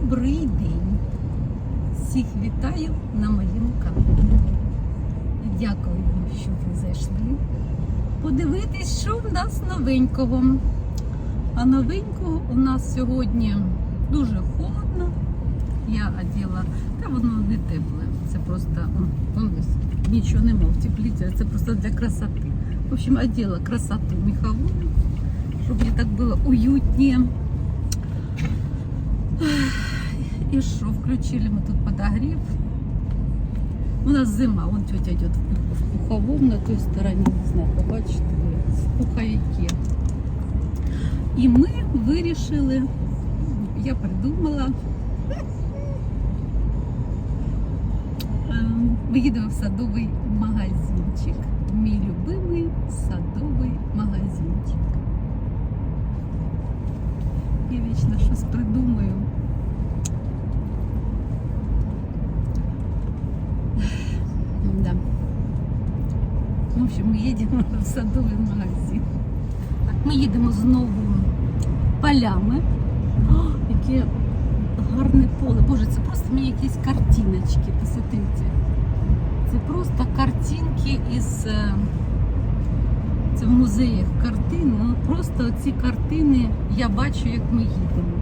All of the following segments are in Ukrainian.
Добрий день! Всіх вітаю на моєму каналі. Дякую вам, що ви зайшли. Подивитись, що в нас новенького. А новенького у нас сьогодні дуже холодно. Я оділа, та воно не тепле. Це просто нічого нема в тепліці, це просто для красоти. В общем, одела красоту меховую, щоб мені так було уютнее. И что, включили мы тут подогрев. У нас зима, вон тетя идет в пуховом на той стороне, не знаю, побачите ви, в пуховике. І ми вирішили, я придумала, ем, ми їдемо в садовий магазинчик. Мій любимий садовий магазинчик. Общем, ми їдемо в садовий магазин. Так, ми їдемо знову полями. О, яке гарне поле. Боже, це просто мені якісь картиночки. Посмотрите. Це просто картинки із. е, Це в музеях картини. Ну, просто ці картини я бачу, як ми їдемо.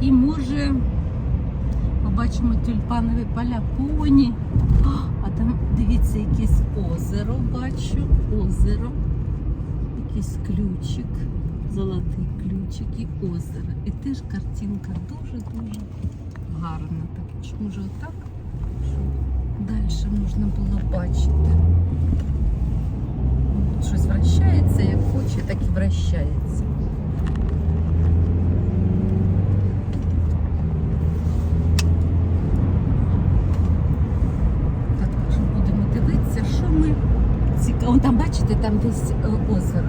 І може побачимо тюльпанові поля поні. О, там дивіться якесь озеро бачу. Озеро. Якийсь ключик. Золотий ключик і озеро. І теж картинка дуже-дуже гарна. Так, чи може отак? Далі можна було бачити. Щось вращається, як хоче, так і вращається. Так, що будемо дивитися, що ми цікаво. Там бачите, там десь е, озеро.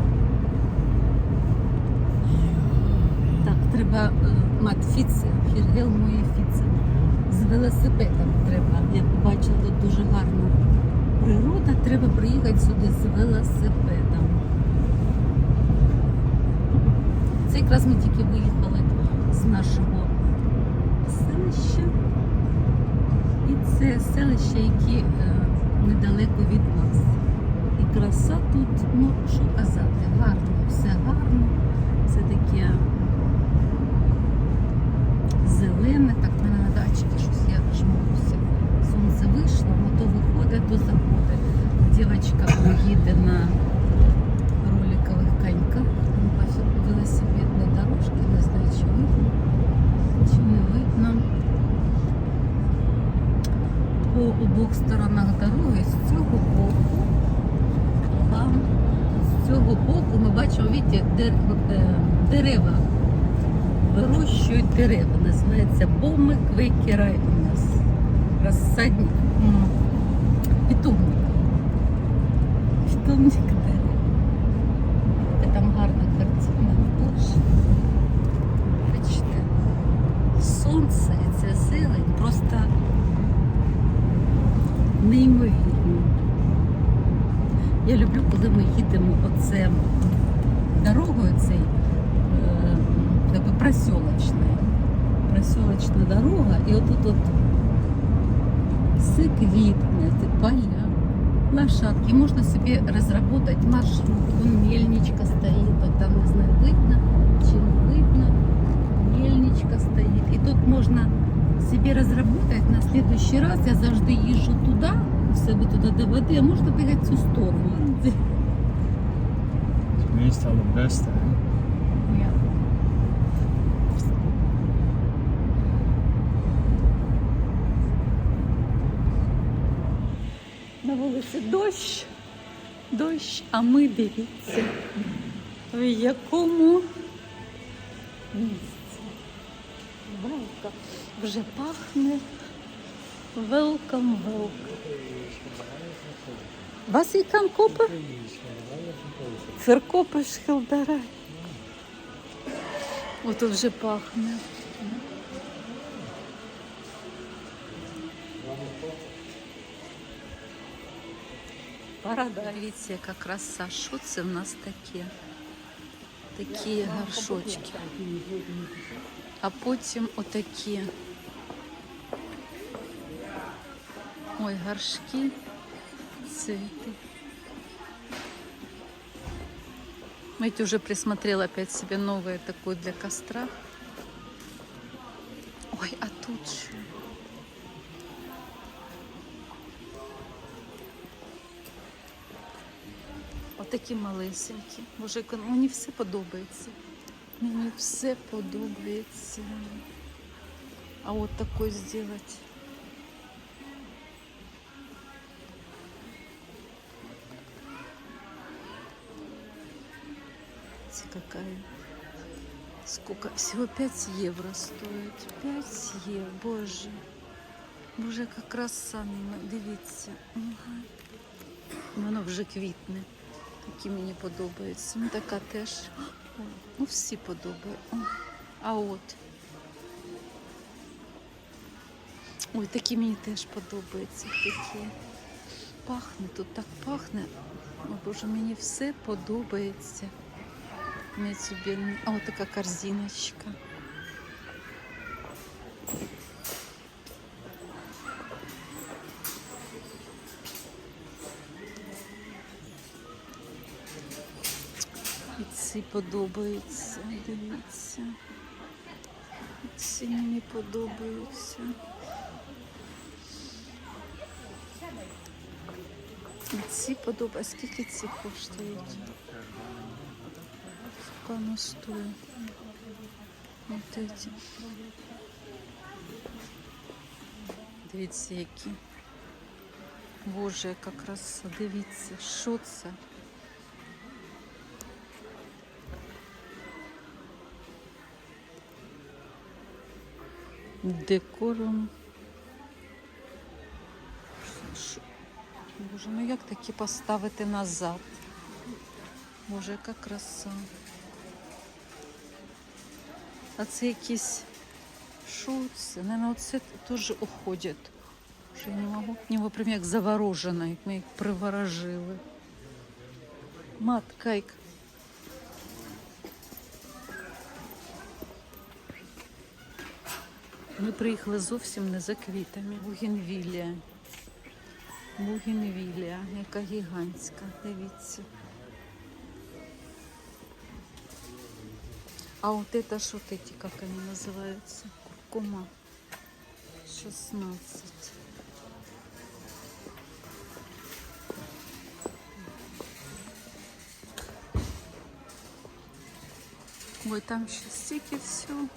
Так, треба е, мати фіце, фіргел моє фіце. З велосипедом треба. Я побачила тут дуже гарна природа. Треба приїхати сюди з велосипедом. Це якраз ми тільки виїхали з нашого селища. І це селище, яке е, недалеко від нас. Краса тут, ну що казати, гарно, все гарно, все таке зелене, так мене на дачці щось я жмуруся. Сонце вийшло, воно то виходить, то заходить. Дівчинка їде на роликових коньках, велосипедній дорожці, не знаю, видно, чи видно по обох сторонах дороги з цього боку. А З цього боку ми бачимо, видите, дер, е, дерева. Вирощують дерева. Називається боми квейкерай у нас. Розсадник. Питомник. Питомник оце дорогою цей е, якби просілочною. Просілочна дорога, і отут от все квітне, ці поля, лошадки. Можна собі розробити маршрут. Вон мельничка стоїть, от там не знаю, видно чи не видно. Мельничка стоїть. І тут можна собі розробити на следующий раз. Я завжди їжджу туди, в себе туди до води, а можна бігати в цю сторону. Het beste. Hè? Ja. На вулиці дощ, дощ, а ми дивіться, в якому місці. Велка вже пахне. Велкам. Was ik kan kopen? Verkopen schilderij. Ото вже пахне. Парада, дивіться, яка краса. Що це в нас таке? Такі горшочки. А потім отакі. Ой, горшки, цветы. Мэйти уже присмотрела опять себе новое такое для костра. Ой, а тут что? Отакі малесенькі. Боже, як воно- мені все подобається. Мені все подобається. А от такой зробити. Це какая? Сколько? Всего 5 евро стоит. 5 евро, боже. Боже, яка краса мимо. Дивіться. Воно вже квітне. Такі мені подобаються. Ну така теж. Ой, ну всі подобаються. А от. Ой, такі мені теж подобаються. Такі. Пахне, тут так пахне. О, Боже, мені все подобається. Не собі. А от така корзиночка. І ці подобаються, дивіться. І ці мені подобаються. І ці подобаються. Скільки ці коштують? Сколько оно стоит? Вот эти. Дивіться, які. Боже, яка краса. Дивіться, що це? Декором. Боже, ну як такі поставити назад? Боже, яка краса. А це якісь. Це? Наверное, оце теж уходять. Що я не можу. Ніби прям як заворожена, як ми їх приворожили. Матка, як. Ми приїхали зовсім не за квітами. Бугенвілія. Бугенвілія, яка гігантська. Дивіться. А вот это что вот эти, как они называются? Куркума. 16. Ой, там еще стики все.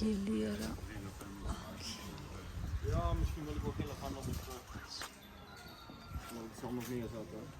kirli yara. Ja, misschien wil ik ook heel erg aan op het. Maar ik zal nog meer zaten.